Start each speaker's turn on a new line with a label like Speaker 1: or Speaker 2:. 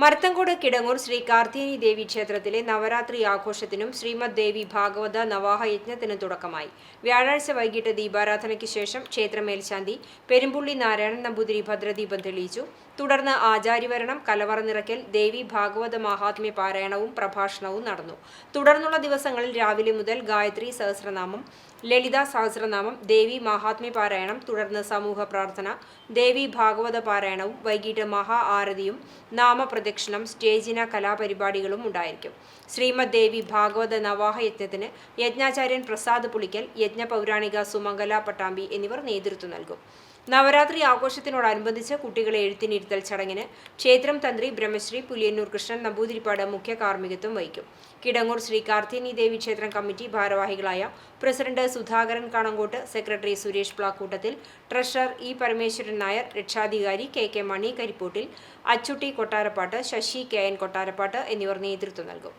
Speaker 1: മരത്തങ്കോട് കിടങ്ങൂർ ശ്രീ കാർത്തിയനി ദേവി ക്ഷേത്രത്തിലെ നവരാത്രി ആഘോഷത്തിനും ശ്രീമദ് ദേവി ഭാഗവത നവാഹ യജ്ഞത്തിനും തുടക്കമായി. വ്യാഴാഴ്ച വൈകിട്ട് ദീപാരാധനയ്ക്ക് ശേഷം ക്ഷേത്ര മേൽശാന്തി പെരുമ്പുള്ളി നാരായണൻ നമ്പൂതിരി ഭദ്രദീപം തെളിയിച്ചു. തുടർന്ന് ആചാര്യവരണം കലവറ നിറയ്ക്കൽ ദേവി ഭാഗവത മഹാത്മ്യ പാരായണവും പ്രഭാഷണവും നടന്നു. തുടർന്നുള്ള ദിവസങ്ങളിൽ രാവിലെ മുതൽ ഗായത്രി സഹസ്രനാമം ലളിത സഹസ്രനാമം ദേവി മഹാത്മ്യ പാരായണം തുടർന്ന് സമൂഹ പ്രാർത്ഥന ദേവി ഭാഗവത പാരായണവും വൈകിട്ട് മഹാ ആരതിയും നാമപ്രദക്ഷിണം സ്റ്റേജിന കലാപരിപാടികളും ഉണ്ടായിരിക്കും. ശ്രീമദ് ദേവി ഭാഗവത നവാഹ യജ്ഞത്തിന് യജ്ഞാചാര്യൻ പ്രസാദ് പുളിക്കൽ യജ്ഞ പൗരാണിക സുമംഗല പട്ടാമ്പി എന്നിവർ നേതൃത്വം നൽകും. നവരാത്രി ആഘോഷത്തിനോടനുബന്ധിച്ച് കുട്ടികളെ എഴുത്തിനിരുത്തൽ ചടങ്ങിന് ക്ഷേത്രം തന്ത്രി ബ്രഹ്മശ്രീ പുലിയന്നൂർ കൃഷ്ണൻ നമ്പൂതിരിപ്പാട് മുഖ്യ കാർമ്മികത്വം വഹിക്കും. കിടങ്ങൂർ ശ്രീ കാർത്തിനി ദേവി ക്ഷേത്രം കമ്മിറ്റി ഭാരവാഹികളായ president Sudhakaran Kanankott secretary Suresh Plakkoottathil treasurer E Parameswaran Nair രക്ഷാധികാരി K K Mani Karippottil Achutty Kottarappatt Sasi K N Kottarappatt എന്നിവർ നേതൃത്വം നൽകും.